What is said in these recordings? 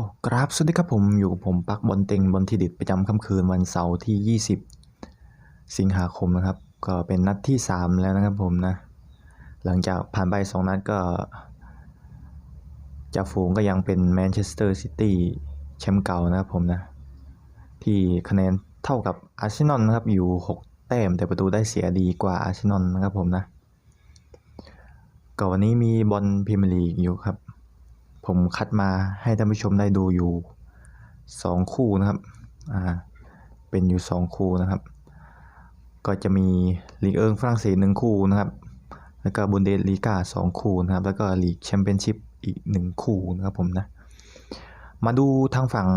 ก็กราบสวัสดีครับผมอยู่กับผมปักบอลเต็งบอลทีเด็ดประจำค่ำคืนวันเสาร์ที่ 20 สิงหาคมนะครับ ก็เป็นนัดที่ 3 แล้วนะครับผมนะ หลังจากผ่านไป 2 นัดก็จ่าฝูงก็ยังเป็นแมนเชสเตอร์ซิตี้แชมป์เก่านะครับผมนะ ที่คะแนนเท่ากับอาร์เซนอลนะครับอยู่ 6 แต้มแต่ประตูได้เสียดีกว่าอาร์เซนอลนะครับผมนะก็วันนี้มีบอลพรีเมียร์ลีกอยู่ครับ ผมคัดมาให้ท่านผู้ชมได้ดูอยู่ 2 คู่นะครับอ่าเป็นอยู่ 2 คู่นะครับ ก็จะมีลีกเอิงฝรั่งเศสหนึ่งคู่นะครับ แล้วก็บุนเดสลีกาสองคู่นะครับ แล้วก็ลีกแชมเปี้ยนชิพอีกหนึ่งคู่นะครับผมนะ มาดูทางฝั่ง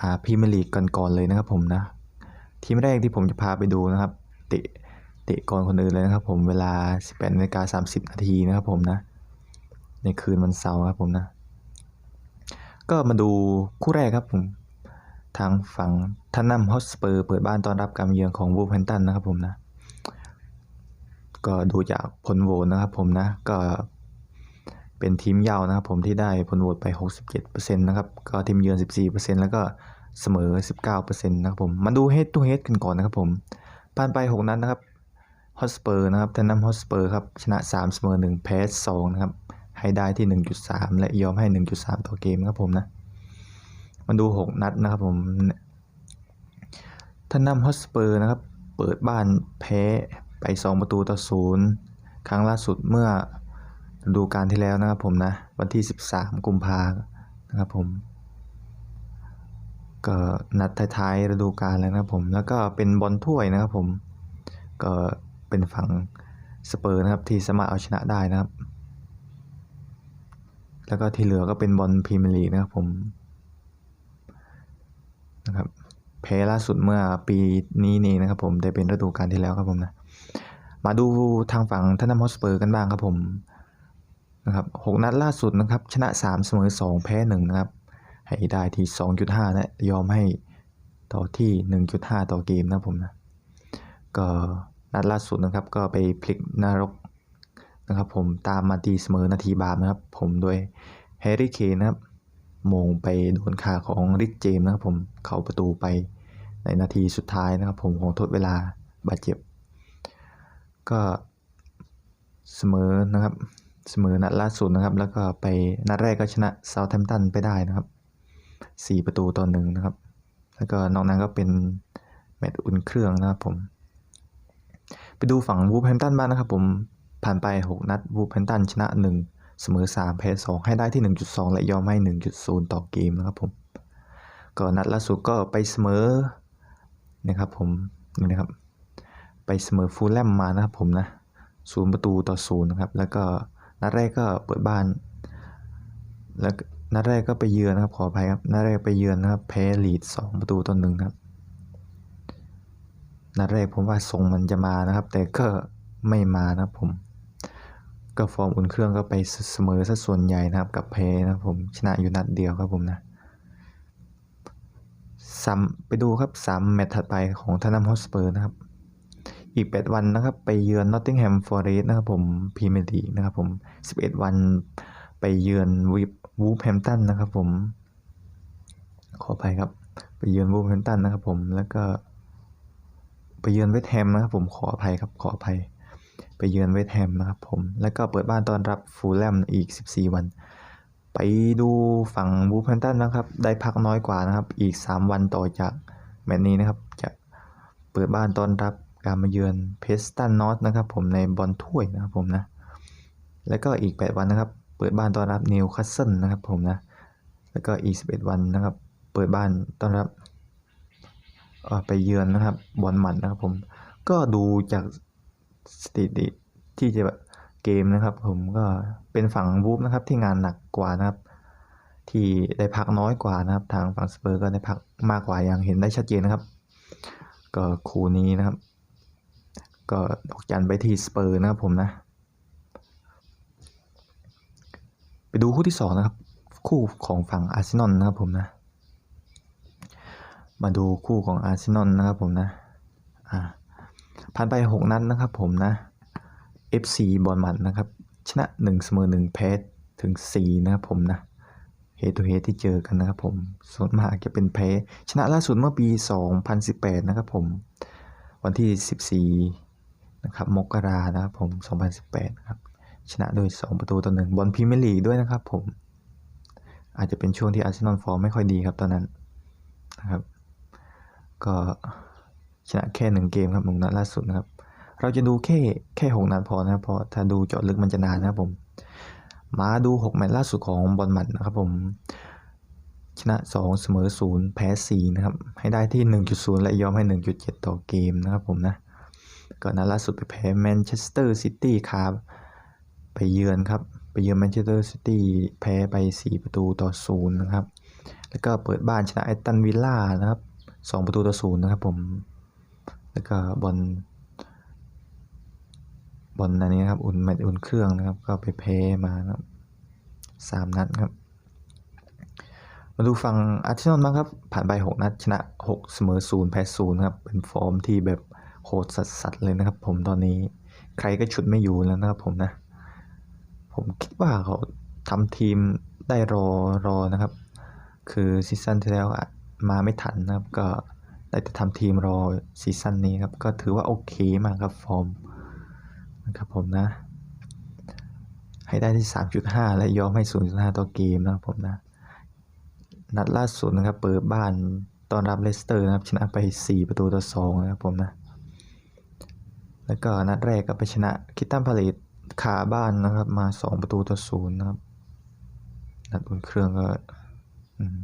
อ่าพรีเมียร์ลีกกันก่อนเลยนะครับผมนะ ทีมแรกที่ผมจะพาไปดูนะครับเตะเตะก่อนคนอื่นเลยนะครับผมเวลา 18นาฬิกา30 นาทีนะครับผมนะ ในคืนวันเสาร์ครับผมนะ ก็มาดูคู่แรกครับผมทางฝั่งทันนัมฮอสเปอร์เปิดบ้านต้อนรับการเยือนของวูฟแฮมตันนะครับผมนะ ก็ดูจากผลโหวตนะครับผมนะ ก็เป็นทีมเยาวนะครับผมที่ได้ผลโหวตไป 67%นะครับก็ทีมเยือน 14%แล้วก็เสมอ 19%นะครับผมมาดู head to head กันก่อนนะครับผมผ่านไป 6 นัดนะครับฮอสเปอร์นะครับทันนัมฮอสเปอร์ครับชนะ 3 เสมอ 1 แพ้ 2 นะครับ ให้ได้ที่ 1.3 และยอมให้ 1.3 ต่อเกมครับผมนะมาดู 6 นัดนะครับผมท่านนำฮอสเปอร์นะครับ เปิดบ้านแพ้ไป 2 ประตูต่อ0ครั้งล่าสุดเมื่อฤดูกาลที่แล้วนะครับผมนะ วันที่ 13 กุมภานะครับผม ก็นัดท้ายๆฤดูกาลแล้วนะครับผม แล้วก็เป็นบอลถ้วยนะครับผม ก็เป็นฝั่งสเปอร์นะครับที่สามารถเอาชนะได้นะครับ แล้วก็ที่เหลือก็เป็นบอลพรีเมียร์ลีกนะครับผมนะครับแพ้ล่าสุดเมื่อปีนี้นี่นะครับผมแต่เป็นฤดูกาลที่แล้วครับผมนะมาดูทางฝั่งทันนัมฮอสเปอร์กันบ้างครับผมนะครับหกนัดล่าสุดนะครับ ชนะ 3 เสมอ 2 แพ้1นะครับ ให้ได้ที่ 2.5และยอมให้ต่อที่ 1.5 ต่อเกมนะครับผมนะก็นัดล่าสุดนะครับก็ไปพลิกนรก นะครับผมตามมาตีเสมอนาทีบาปนะครับ ผมโดยแฮร์รี่เคนนะครับมงไปโดนขาของริชเจมส์นะครับผมเข้าประตูไปในนาทีสุดท้ายนะครับผมของทดเวลาบาดเจ็บ ก็เสมอนะครับเสมอนัดล่าสุดนะครับ แล้วก็ไปนัดแรกก็ชนะเซาท์แฮมป์ตันไปได้นะครับ 4 ประตูต่อหนึ่งนะครับ แล้วก็นอกนั้นก็เป็นแมตช์อุ่นเครื่องนะครับผม ไปดูฝั่งวูฟแฮมป์ตันบ้างนะครับผม ผ่านไป 6 นัดวูฟแฮมป์ตันชนะ 1 เสมอ 3 แพ้ 2 ให้ได้ที่ 1.2 และยอมให้ 1.0 ต่อเกมนะครับผมก็นัดล่าสุดก็ไปเสมอนะครับผมนี่นะครับ ไปเสมอฟูลแลมมานะครับผมนะศูนย์ประตูต่อศูนย์นะครับ แล้วก็นัดแรกก็เปิดบ้าน แล้วนัดแรกก็ไปเยือนนะครับขออภัยครับนัดแรกไปเยือนนะครับแพ้ลีดสองประตูต่อหนึ่งครับนัดแรกผมว่าทรงมันจะมานะครับ แต่ก็ไม่มานะครับผม ก็ฟอร์มอุ่นเครื่องก็ไปเสมอซะส่วนใหญ่นะครับกับแพ้นะครับผมชนะอยู่นัดเดียวครับผมนะซ้ำไปดูครับสามแมตช์ถัดไปของทนัมฮอสเปอร์นะครับ อีก 8 วันนะครับ ไปเยือนนอตติงแฮมฟอร์เรสต์นะครับผมพรีเมียร์ลีกนะครับผม 11 วันไปเยือนวิปวูฟแฮมตันนะครับผม ขออภัยครับ ไปเยือนวูฟแฮมตันนะครับผมแล้วก็ไปเยือนเวสต์แฮมนะครับผมขออภัยครับขออภัย ไปเยือนเวสต์แฮมนะครับผม แล้วก็เปิดบ้านต้อนรับฟูลแลมอีก 14 วัน ไปดูฝั่งบูฟแฮมตันนะครับ ได้พักน้อยกว่านะครับ อีก 3 วันต่อจากแมตช์นี้นะครับ จะเปิดบ้านต้อนรับการมาเยือนเพสตันนอตนะครับผมในบอลถ้วยนะครับผมนะ แล้วก็อีก 8 วันนะครับ เปิดบ้านต้อนรับนิวคาสเซิลนะครับผมนะ แล้วก็อีก 11 วันนะครับ เปิดบ้านต้อนรับไปเยือนนะครับบอลหมัดนะครับผม ก็ดูจาก สถิติที่จะแบบเกมนะครับ ผมก็เป็นฝั่งวูฟนะครับที่งานหนักกว่านะครับ ที่ได้พักน้อยกว่านะครับ ทางฝั่งสเปอร์ก็ได้พักมากกว่าอย่างเห็นได้ชัดเจนนะครับ ก็คู่นี้นะครับ ก็ดอกจันไปที่สเปอร์นะครับผมนะ ไปดูคู่ที่สองนะครับ คู่ของฝั่งอาร์เซนอลนะครับผมนะมาดูคู่ของอาร์เซนอลนะครับผมนะ อ่า ผ่านไป 6 นัดนนะครับผมนะ FC บอลมัดนะครับ ชนะ1เสมอ1แพ้ถึง 4 นะครับผมนะเฮทูเฮที่เจอกันนะครับผมส่วนมากจะเป็นแพ้ชนะล่าสุดเมื่อปี 2018 นะครับผม วันที่ 14 นะครับมกรานะครับผม 2018 นะครับ ชนะโดย 2 ประตูต่อหนึ่งบอลพรีเมียร์ลีกด้วยนะครับผม อาจจะเป็นช่วงที่อาร์เซนอลฟอร์มไม่ค่อยดีครับตอนนั้นนะครับ ก็ ชนะแค่หนึ่งเกมครับหนึ่งนัดล่าสุดนะครับ เราจะดูแค่แค่หกนัดพอนะครับเพราะถ้าดูเจาะลึกมันจะนานนะครับผม มาดูหกแมตช์ล่าสุดของบอลหมัดนะครับผม ชนะ2เสมอ0แพ้4นะครับ ให้ได้ที่1.0และยอมให้1.7ต่อเกมนะครับผมนะ ก่อนน้าล่าสุดไปแพ้แมนเชสเตอร์ซิตี้ครับ ไปเยือนครับ ไปเยือนแมนเชสเตอร์ซิตี้แพ้ไป4ประตูต่อ0นย์นะครับ แล้วก็เปิดบ้านชนะไอตันวิลล่านะครับ2ประตูต่อ0นะครับผม แล้วก็บอลบอลอันนี้นะครับอุ่นแมตอุ่นเครื่องนะครับ ก็ไปแพ้มาครับสามนัดครับ มาดูฝั่งอาร์เซนอลบ้างครับ ผ่านไป6นัด ชนะ6เสมอ0แพ้0ครับ เป็นฟอร์มที่แบบโหดสัสๆเลยนะครับ ผมตอนนี้ใครก็ฉุดไม่อยู่แล้วนะครับผมนะ ผมคิดว่าเขาทำทีมได้รอรอนะครับ คือซีซั่นที่แล้วมาไม่ทันนะครับก็ ได้แต่ทำทีมรอซีซั่นนี้ครับ ก็ถือว่าโอเคมากครับฟอร์มนะครับผมนะ ให้ได้ที่ 3.5 และยอมให้ 0.5 ต่อเกมนะครับผมนะ นัดล่าสุดนะครับเปิดบ้านตอนรับเลสเตอร์นะครับชนะไป 4 ประตูต่อ 2 นะครับผมนะ แล้วก็นัดแรกก็ไปชนะคิตตันพาเลตคาบ้านนะครับ มา 2 ประตูต่อ 0 นะครับ นัดอุ่นเครื่องก็ อืม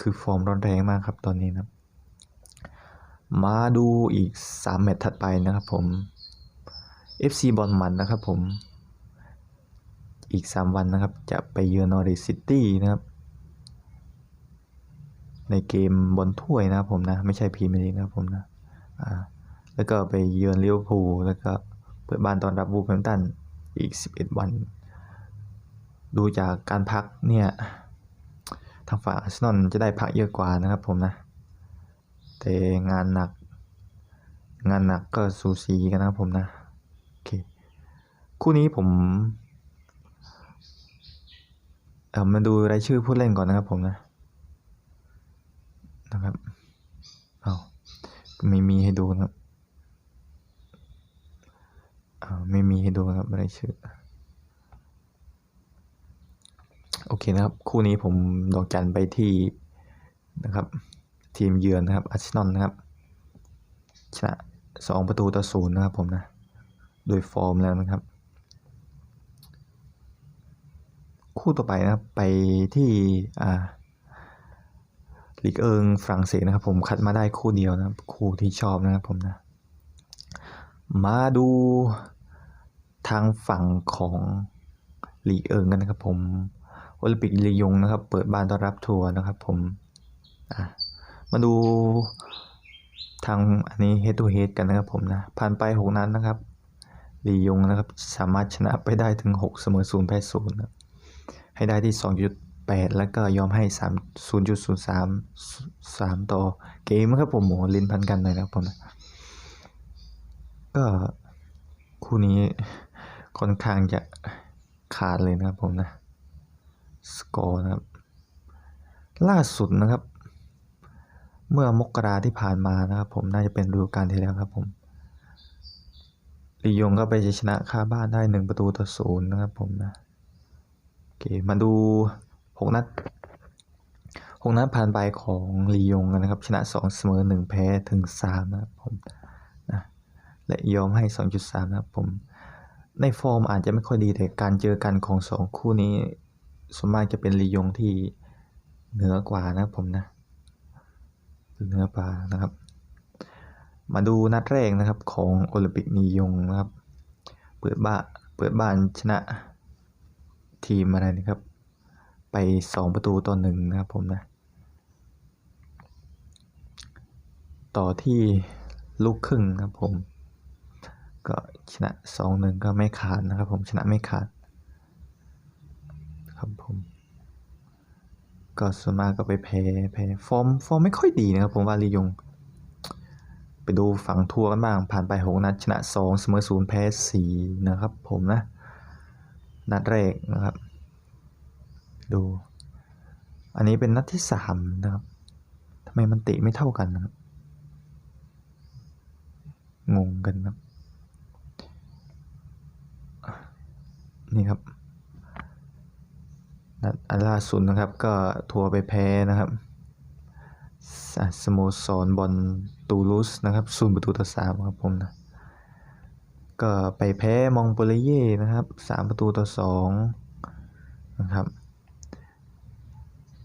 คือฟอร์มร้อนแรงมากครับตอนนี้นะมาดูอีก 3 แมตช์ถัดไปนะครับผม FC บอลมันนะครับผม อีก 3 วันนะครับ จะไปเยือนนอริซิตี้นะครับ ในเกมบอลถ้วยนะครับผมนะ ไม่ใช่พรีเมียร์ลีกนะครับผมนะอ่าแล้วก็ไปเยือนลิเวอร์พูลแล้วก็เปิดบ้านตอนรับวูฟแฮมตันอีก 11 วัน ดูจากการพักเนี่ย ทางฝั่งอาร์เซนอลจะได้พักเยอะกว่านะครับผมนะ แต่งานหนัก งานหนักก็สูสีกันนะครับผมนะโอเคคู่นี้ผมเออมาดูรายชื่อผู้เล่นก่อนนะครับผมนะนะครับเอาไม่มีให้ดูนะครับเอาไม่มีให้ดูนะครับรายชื่อ โอเคนะครับ คู่นี้ผมดอกจันไปที่นะครับ ทีมเยือนนะครับอาร์เซนอลนะครับ ชนะสองประตูต่อศูนย์นะครับผมนะ โดยฟอร์มแล้วนะครับ คู่ต่อไปนะครับไปที่อ่าลีกเอิงฝรั่งเศสนะครับ ผมคัดมาได้คู่เดียวนะครับ คู่ที่ชอบนะครับผมนะ มาดูทางฝั่งของลีกเอิงกันนะครับผม โอลิมปิกลียงนะครับ เปิดบ้านต้อนรับทัวร์นะครับ ผมมาดูทางอันนี้ head to head กันนะครับผมนะผ่านไป 6 นัดนนะครับลียงนะครับ สามารถชนะไปได้ถึง 6 เสมอ0แพ้0นะให้ได้ที่ 2.8 แล้วก็ยอมให้ 3 0.03 3 ต่อเกมครับผมโหลินพันกันหน่อยนะครับผมนะก็คู่นี้ค่อนข้างจะขาดเลยนะครับผมนะ สกอร์นะครับ ล่าสุดนะครับ เมื่อมกราที่ผ่านมานะครับ ผมน่าจะเป็นฤดูกาลที่แล้วครับผมลียงก็ไปชนะค่าบ้านได้หนึ่งประตูต่อศูนย์นะครับผมนะโอเคมาดูหกนัดหกนัดผ่านไปของลียงกันนะครับ ชนะสองเสมอหนึ่งแพ้ถึงสามนะครับผมนะและยอมให้สองจุดสามนะครับผมในฟอร์มอาจจะไม่ค่อยดีแต่การเจอกันของสองคู่นี้ ส่วนมากจะเป็นลียงที่เหนือกว่านะผมนะเหนือกว่านะครับ มาดูนัดแรกนะครับของโอลิมปิกนียงนะครับ เปิดบ้านเปิดบ้านชนะทีมอะไรนะครับ ไป 2 ประตูต่อหนึ่งนะครับผมนะ ต่อที่ลูกครึ่งนะครับผม ก็ชนะ2-1ก็ไม่ขาดนะครับผมชนะไม่ขาด ครับผม ก็ส่วนมากก็ไปแพ้แพ้ฟอร์มฟอร์มไม่ค่อยดีนะครับผมว่าลียง ไปดูฝั่งทัวร์กันบ้าง ผ่านไป6นัดชนะ2เสมอ0แพ้4นะครับผมนะ นัดแรกนะครับ ดู อันนี้เป็นนัดที่สามนะครับทำไมมันตะไม่เท่ากันนะครับงงกันครับ นี่ครับ นัดอันล่าสุดนะครับก็ทัวร์ไปแพ้นะครับสสโมสรบอลตูลูสนะครับศูนย์ประตูต่อสามครับผมนะก็ไปแพ้มองโปเลเย่นะครับสามประตูต่อสองนะครับ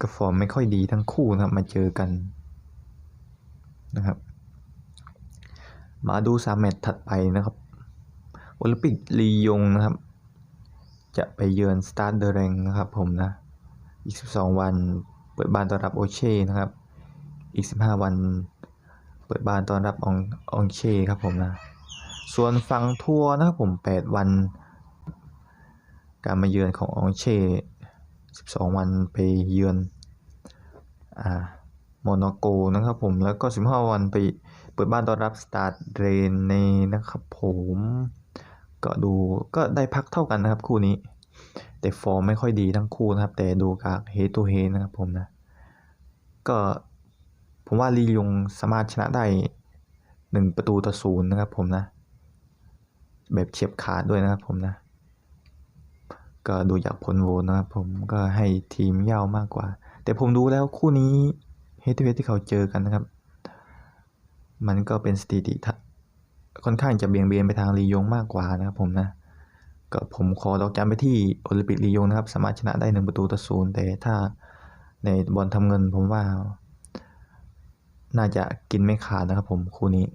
ก็ฟอร์มไม่ค่อยดีทั้งคู่นะครับมาเจอกันนะครับ มาดูสามแมตช์ถัดไปนะครับโอลิมปิกลียงนะครับ จะไปเยือนสตาร์เดเรงนะครับผมนะ อีก 12 วันเปิดบ้านต้อนรับโอเช่นะครับ อีก 15 วันเปิดบ้านต้อนรับององเช่ครับผมนะ ส่วนฝั่งทัวร์นะครับผม 8 วัน การมาเยือนขององเช่ 12 วันไปเยือนอ่าโมนาโกนะครับผม แล้วก็ 15 วันไปเปิดบ้านต้อนรับสตาร์เรนในนะครับผม ก็ดูก็ได้พักเท่ากันนะครับคู่นี้ แต่ฟอร์มไม่ค่อยดีทั้งคู่นะครับ แต่ดูจากเฮตูเฮนะครับผมนะ ก็ผมว่าลียงสามารถชนะได้หนึ่งประตูต่อศูนย์นะครับผมนะ แบบเฉียบขาดด้วยนะครับผมนะ ก็ดูจากผลโหวตนะครับผมก็ให้ทีมเย่ามากกว่า แต่ผมดูแล้วคู่นี้เฮตูเฮที่เขาเจอกันนะครับ มันก็เป็นสถิติท ค่อนข้างจะเบี่ยงเบนไปทางลียงมากกว่านะครับผมนะก็ผมขอดอกจันไปที่โอลิมปิกลียงนะครับ สามารถชนะได้หนึ่งประตูต่อศูนย์แต่ถ้าในบอลทำเงินผมว่า น่าจะกินไม่ขาดนะครับผมคู่นี้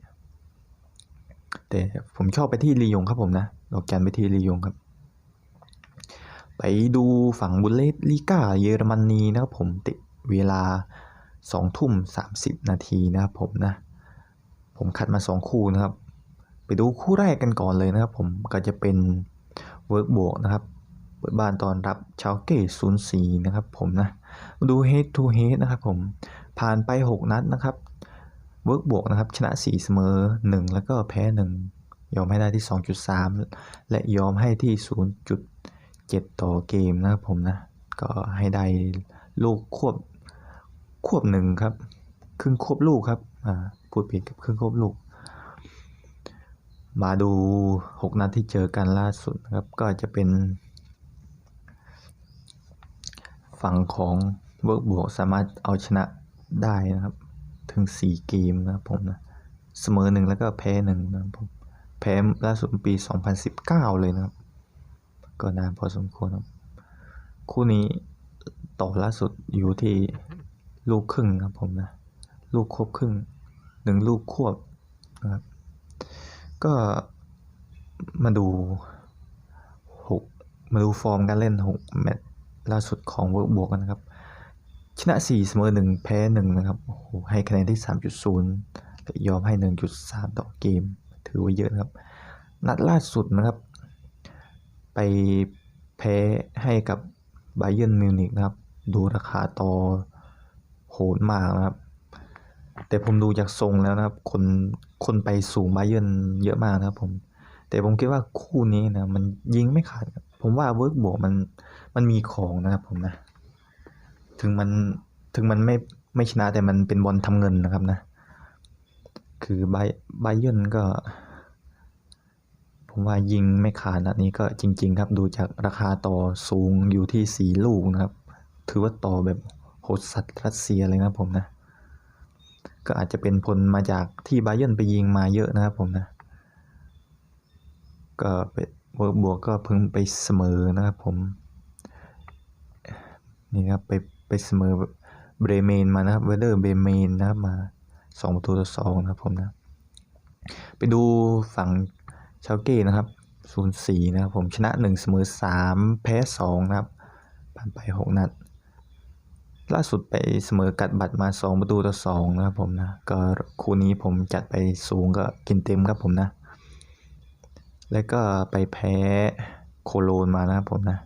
แต่ผมชอบไปที่ลียงครับผมนะดอกจันไปที่ลียงครับ ไปดูฝั่งบุลเลสลีกาเยอรมนีนะครับผมติดเวลาสองทุ่มสามสิบนาทีนะครับผมนะ ผมคัดมาสองคู่นะครับ ไปดูคู่แรกกันก่อนเลยนะครับผมก็จะเป็นเวิร์กบวกนะครับเปิดบ้านตอนรับชาวเกตศูนย์สี่นะครับผมนะมาดู head to head นะครับผมผ่านไป 6 นัดนะครับเวิร์กบวกนะครับชนะ 4 เสมอ 1 แล้วก็แพ้ 1 ยอมให้ได้ที่ 2.3 และยอมให้ที่ 0.7 ต่อเกมนะครับผมนะก็ให้ได้ลูกควบควบหนึ่งครับ ครึ่งควบลูกครับอ่าพูดผิดกับครึ่งควบลูก มาดู 6 นัดที่เจอกันล่าสุดนะครับ ก็จะเป็น ฝั่งของเวิร์กบวกสามารถเอาชนะได้นะครับ ถึง 4 เกมนะครับผมนะ เสมอหนึ่งแล้วก็แพ้หนึ่งนะครับผมแพ้ล่าสุดปี 2019 เลยนะครับ ก็นานพอสมควรครับ คู่นี้ต่อล่าสุดอยู่ที่ลูกครึ่งครับผมนะ ลูกควบครึ่งหนึ่งลูกควบนะครับ ก็มาดูหกมาดูฟอร์มการเล่นหกแมตช์ล่าสุดของเวิร์กบวกกันนะครับ ชนะ4เสมอ1แพ้1นะครับโอ้โหให้คะแนนที่3.0แต่ยอมให้1.3ต่อเกม ถือว่าเยอะนะครับ นัดล่าสุดนะครับ ไปแพ้ให้กับไบเย r n m มิวนิกนะครับ ดูราคาต่อโหดมากนะครับ แต่ผมดูจากทรงแล้วนะครับ คนคนไปสูงไบเย r n เยอะมากนะครับ ผม แต่ผมคิดว่าคู่นี้นะมันยิงไม่ขาด ผมว่าเวิร์กบวกมันมันมีของนะครับผมนะ ถึงมันถึงมันไม่ไม่ชนะแต่มันเป็นบอลทำเงินนะครับนะ คือไบไบเยนก็ ผมว่ายิงไม่ขาดนัดนี้ก็จริง ๆ ครับ ดูจากราคาต่อสูงอยู่ที่สี่ลูกนะครับ ถือว่าต่อแบบโหดสัตว์รัสเซียเลยนะผมนะ ก็อาจจะเป็นผลมาจากที่ไบเยนไปยิงมาเยอะนะครับผมนะ ก็เป็นเวิร์กบวกก็พิ่งไปเสมอนะครับผม นี่ครับไปไปเสมอเบรเมนมานะครับเวเดอร์เบรเมนนะครับมาสองประตูต่อสองนะครับผมนะ ไปดูฝั่งชาวเก้นะครับศูนย์สี่นะครับผมชนะหนึ่งเสมอสามแพ้สองนะครับผ่านไปหกนัด ล่าสุดไปเสมอกัดบัตรมาสองประตูต่อสองนะครับผมนะ ก็คู่นี้ผมจัดไปสูงก็กินเต็มครับผมนะ แล้วก็ไปแพ้โคโลนมานะครับผมนะ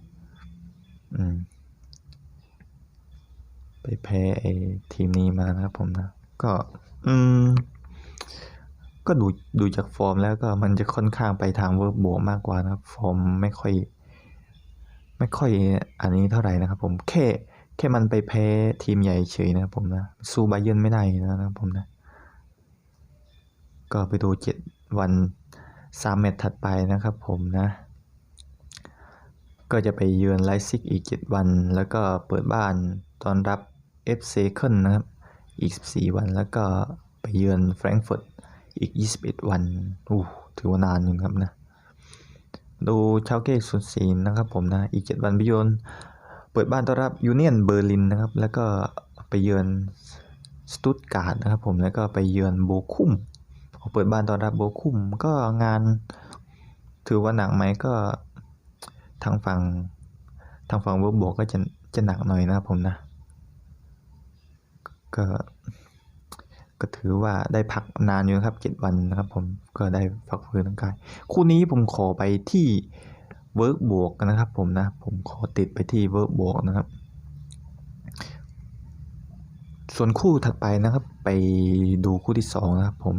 อืม ไปแพ้ไอ้ทีมนี้มานะครับผมนะ ก็ อืม ก็ดูดูจากฟอร์มแล้วก็มันจะค่อนข้างไปทางเวิร์กบวกมากกว่านะครับ ฟอร์มไม่ค่อย ไม่ค่อยอันนี้เท่าไหร่นะครับผมแค่ แค่มันไปแพ้ทีมใหญ่เฉยนะผมนะ สู้ไบเยินไม่ได้นะครับผมนะ ก็ไปดูเจ็ดวันสามแมตช์ถัดไปนะครับผมนะ ก็จะไปเยือนไลซิกอีก7วัน แล้วก็เปิดบ้านตอนรับ F เซเคิลนะครับ อีก 14 วันแล้วก็ไปเยือนแฟรงก์เฟิร์ตอีก 21 วันอู้ถือว่านานอยู่ครับนะ ดูเชาเก้สุนศีนนะครับผมนะ อีก 7 วันไปเยือน เปิดบ้านต้อนรับยูเนียนเบอร์ลินนะครับ แล้วก็ไปเยือนสตุตการ์ดนะครับผมแล้วก็ไปเยือนโบคุมเปิดบ้านต้อนรับโบคุมก็งานถือว่าหนักไหมก็ทางฝั่งทางฝั่งเวิร์บวกก็จะจะหนักหน่อยนะครับผมนะก็ก็ถือว่าได้พักนานอยู่ครับเจ็ดวันนะครับผมก็ได้พักฟื้นร่างกาย คู่นี้ผมขอไปที่ เวิร์กบวกนะครับผมนะ ผมขอติดไปที่เวิร์กบวกนะครับ ส่วนคู่ถัดไปนะครับไปดูคู่ที่สองนะครับผม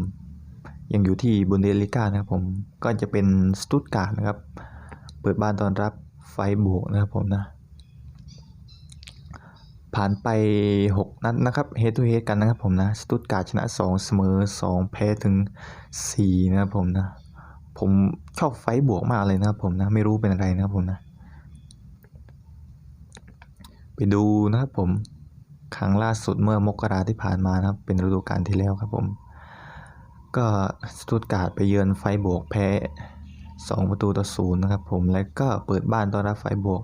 ยังอยู่ที่บุนเดลิก้านะครับผมก็จะเป็นสตุตการ์ดนะครับ เปิดบ้านตอนรับไฟบวกนะครับผมนะ ผ่านไป 6 นัดนะครับเฮดทูเฮดกันนะครับผมนะสตุตการ์ดชนะ 2 เสมอ 2 แพ้ถึง 4 นะครับผมนะ ผมชอบไฟบวกมากเลยนะครับผมนะไม่รู้เป็นอะไรนะครับผมนะ ไปดูนะครับผมครั้งล่าสุดเมื่อมกราที่ผ่านมานะครับ เป็นฤดูกาลที่แล้วครับผม ก็สตุตการ์ดไปเยือนไฟบวกแพ้ 2 ประตูต่อศูนย์นะครับผมแล้วก็เปิดบ้านต้อนรับไฟบวก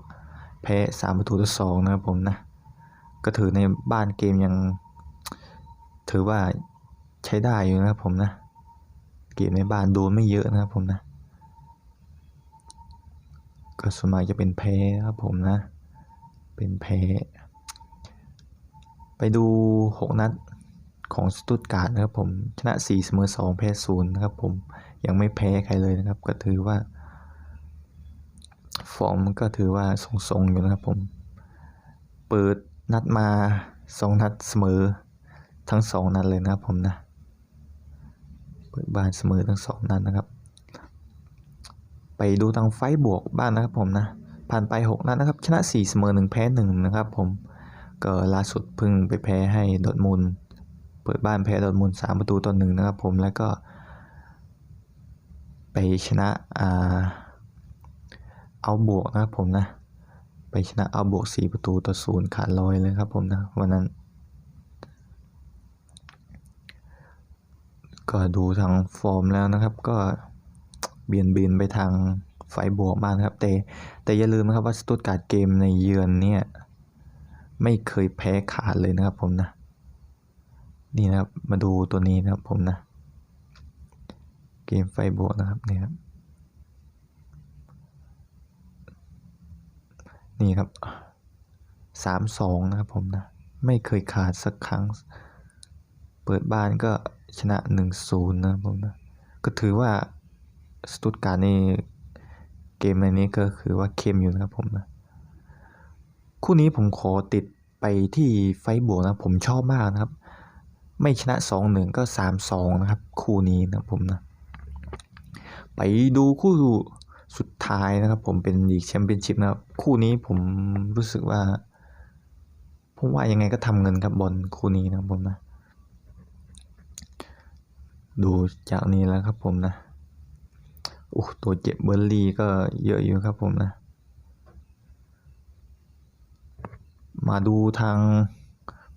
แพ้ 3 ประตูต่อ2นะครับผมนะก็ถือในบ้านเกมยัง ถือว่าใช้ได้อยู่นะครับผมนะ เกมในบ้านโดนไม่เยอะนะครับผมนะ ก็ส่วนมากจะเป็นแพ้ครับผมนะ เป็นแพ้ ไปดู 6 นัดของสตุตการ์ดนะครับผมชนะ 4 เสมอ 2 แพ้0นะครับผมยังไม่แพ้ใครเลยนะครับ ก็ถือว่า ฟอร์มก็ถือว่าทรงๆอยู่นะครับผม เปิดนัดมา 2 นัดเสมอทั้ง 2 นัดเลยนะครับผมนะ เปิดบ้านเสมอทั้ง2นัดนนะครับ ไปดูทางไฟบวกบ้านนะครับผมนะผ่านไป 6 นัดนะครับ ชนะ 4 เสมอ 1 แพ้ 1 นะครับผมก็ล่าสุดเพิ่งไปแพ้ให้ดอทมุนด์เปิดบ้านแพ้ดอทมุนด์3ประตูต่อหนึ่งนะครับผมแล้วก็ ไปชนะอ่าเอาบวกนะครับผมนะ ไปชนะเอาบวก 4 ประตูต่อศูนย์ขาดลอยเลยครับผมนะวันนั้น ก็ดูทางฟอร์มแล้วนะครับ ก็เบียนเบียนไปทางไฟบวกมากนะครับ แต่แต่อย่าลืมนะครับว่าสตุตการ์ดเกมในเยือนเนี่ย ไม่เคยแพ้ขาดเลยนะครับผมนะ นี่นะครับมาดูตัวนี้นะครับผมนะ เกมไฟบวกนะครับนี่ครับนี่ครับสามสองนะครับผมนะ ไม่เคยขาดสักครั้ง เปิดบ้านก็ ชนะหนึ่งศูนย์นะผมนะก็ถือว่าสตุตการ์นี่เกมในนี้ก็คือว่าเข้มอยู่นะครับผมนะคู่นี้ผมขอติดไปที่ไฟบวกนะผมชอบมากนะครับ ไม่ชนะ2-1ก็3-2นะครับ คู่นี้นะผมนะไปดูคู่สุดท้ายนะครับ ผมเป็นลีกแชมเปี้ยนชิพนะครับ คู่นี้ผมรู้สึกว่าผมว่ายังไงก็ทำเงินครับบอลคู่นี้นะครับผมนะ ดูจากนี้แล้วครับผมนะโอ้ตัวเจ็บเบอร์ลี่ก็เยอะอยู่ครับผมนะ มาดูทาง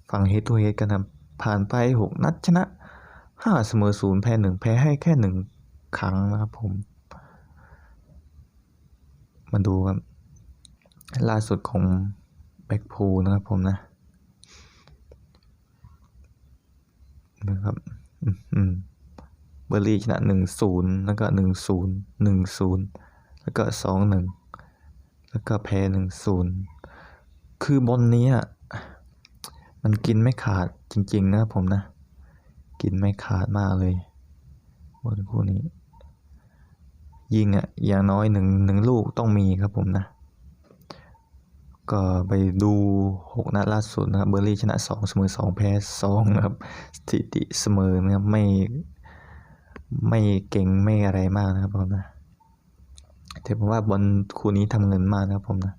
ฝั่งเฮดทูเฮดกันครับผ่านไป 6 นัดชนะ 5 เสมอ0แพ้1แพ้ให้แค่1ครั้งนะครับผม มาดูครับ ล่าสุดของแบ็กพูนะครับผมนะนะครับ อืม เบอร์ลี่ชนะหนึ่งศูนย์แล้วก็หนึ่งศูนย์หนึ่งศูนย์แล้วก็สองหนึ่งแล้วก็แพ้หนึ่งศูนย์คือบอลนี้อะมันกินไม่ขาดจริงๆนะครับผมนะ กินไม่ขาดมากเลยบอลคู่นี้ ยิงอะอย่างน้อยหนึ่งหนึ่งลูกต้องมีครับผมนะ ก็ไปดู 6 นัดล่าสุดนะครับเบอร์ลี่ชนะ 2 เสมอ 2 แพ้2นะครับสถิติเสมอนะครับไม่ ไม่เก่งไม่อะไรมากนะครับผมนะแต่ผมว่าบอลคู่นี้ทำเงินมากนะครับผมนะ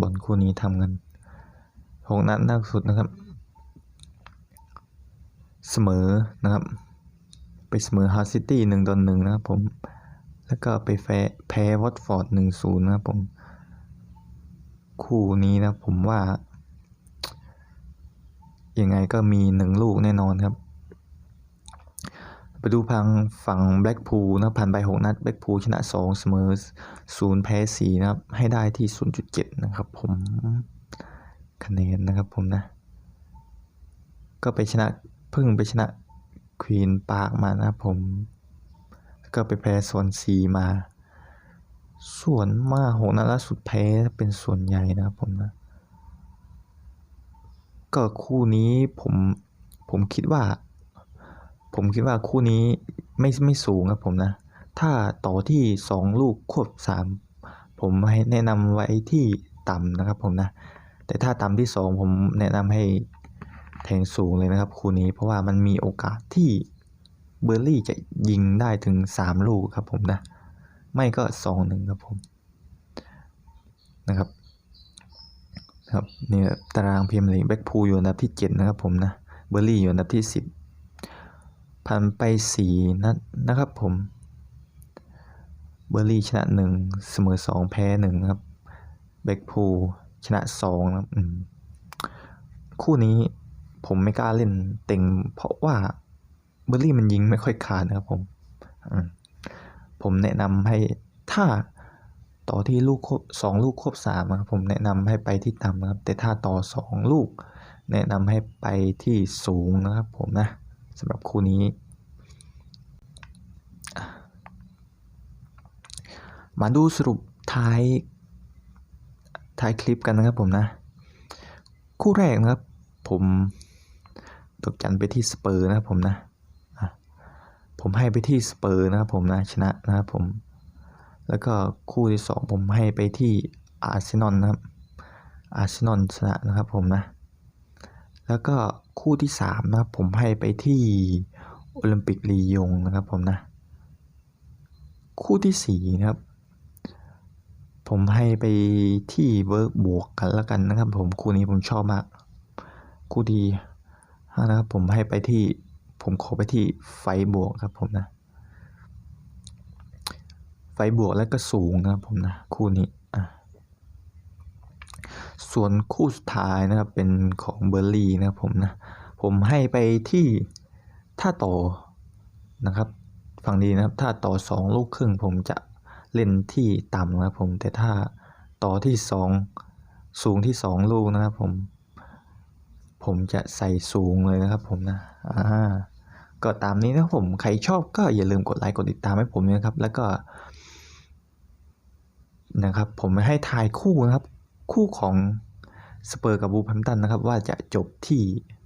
บอลคู่นี้ทำกันหกนัดนักสุดนะครับ เสมอนะครับ ไปเสมอฮาร์ซิตี้หนึ่งต่อหนึ่งนะครับผมแล้วก็ไปแพ้แพ้วอตฟอร์ดหนึ่งศูนย์นะครับผม คู่นี้นะผมว่ายังไงก็มีหนึ่งลูกแน่นอนครับ ไปดูพังฝั่งแบล็กพูลนะผ่านไปหกนัดแบล็กพูลชนะสองเสมอศูนย์แพ้สี่นะครับ ให้ได้ที่ศูนย์จุดเจ็ดนะครับผมคะแนนนะครับผมนะ ก็ไปชนะเพิ่งไปชนะควีนปาร์กมานะครับผม ก็ไปแพ้โซนซีมา ส่วนมากหกนัดล่าสุดแพ้เป็นส่วนใหญ่นะครับผมนะก็คู่นี้ผมผมคิดว่า ผมคิดว่าคู่นี้ไม่ไม่สูงครับผมนะ ถ้าต่อที่สองลูกควบสามผมให้แนะนำไว้ที่ต่ำนะครับผมนะ แต่ถ้าต่ำที่สองผมแนะนำให้แทงสูงเลยนะครับคู่นี้เพราะว่ามันมีโอกาสที่เบอร์ลี่จะยิงได้ถึงสามลูกครับผมนะ ไม่ก็สองหนึ่งครับผมนะครับครับเนี่ยตารางพรีเมียร์ลีกแบ็กพูอยู่อันดับที่ 7 นะครับผมนะ เบอร์ลี่อยู่อันดับที่ 10 ผ่านไป 4 นัดนะครับผม เบอร์ลี่ชนะ 1 เสมอ 2 แพ้ 1 นะครับแบ็กพูลชนะ 2 นะครับคู่นี้ผมไม่กล้าเล่นเต็ง เพราะว่าเบอร์ลี่มันยิงไม่ค่อยขาดนะครับผมผมแนะนำให้ถ้าต่อที่ลูกสองลูกครบสามครับผมแนะนำให้ไปที่ต่ำนะครับ แต่ถ้าต่อสองลูก แนะนำให้ไปที่สูงนะครับผมนะ สำหรับคู่นี้ มาดูสรุปท้ายท้ายคลิปกันนะครับผมนะ คู่แรกนะครับ ผมตกจันไปที่สเปอร์นะครับผมนะผมให้ไปที่สเปอร์นะครับผมนะชนะนะครับผม แล้วก็คู่ที่สองผมให้ไปที่อาร์เซนอลนะครับอาร์เซนอลชนะนะครับผมนะ แล้วก็ คู่ที่สามนะครับผมให้ไปที่โอลิมปิกลียงนะครับผมนะ คู่ที่สี่นะครับ ผมให้ไปที่เวิร์กบวกกันแล้วกันนะครับ ผมคู่นี้ผมชอบมาก คู่ที่ห้านะครับผมให้ไปที่ผมขอไปที่ไฟบวกครับผมนะ ไฟบวกแล้วก็สูงนะครับผมนะ คู่นี้ ส่วนคู่สุดท้ายนะครับเป็นของเบอร์ลี่นะครับผมนะผมให้ไปที่ถ้าต่อนะครับฟังดีนะครับถ้าต่อสองลูกครึ่งผมจะเล่นที่ต่ำนะครับผมแต่ถ้าต่อที่สองสูงที่สองลูกนะครับผมผมจะใส่สูงเลยนะครับผมนะอ่าก็ตามนี้นะครับผมใครชอบก็อย่าลืมกดไลค์กดติดตามให้ผมนะครับ แล้วก็นะครับผมให้ทายคู่นะครับ คู่ของสเปอร์กับบูแฮมตันนะครับ ว่าจะจบที่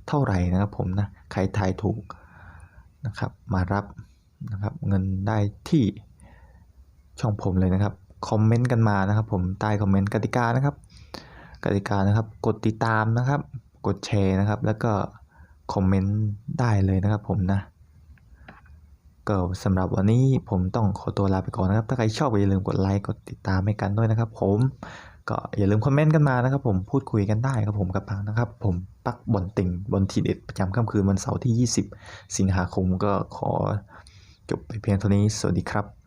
เท่าไหร่นะครับผมนะ ใครทายถูกนะครับ มารับนะครับเงินได้ที่ช่องผมเลยนะครับ คอมเมนต์กันมานะครับ ผมใต้คอมเมนต์กติกานะครับ กติกานะครับ กดติดตามนะครับ กดแชร์นะครับ แล้วก็คอมเมนต์ได้เลยนะครับผมนะก็สำหรับวันนี้ผมต้องขอตัวลาไปก่อนนะครับ ถ้าใครชอบอย่าลืมกดไลค์ กดติดตามให้กันด้วยนะครับผม ก็อย่าลืมคอมเมนต์กันมานะครับผมพูดคุยกันได้ครับผมกับพังนะครับ ผมปักบอลติ่งบอลทีเด็ดประจำค่ำคืนวันเสาร์ที่ 20 สิงหาคมก็ขอจบไปเพียงเท่านี้สวัสดีครับ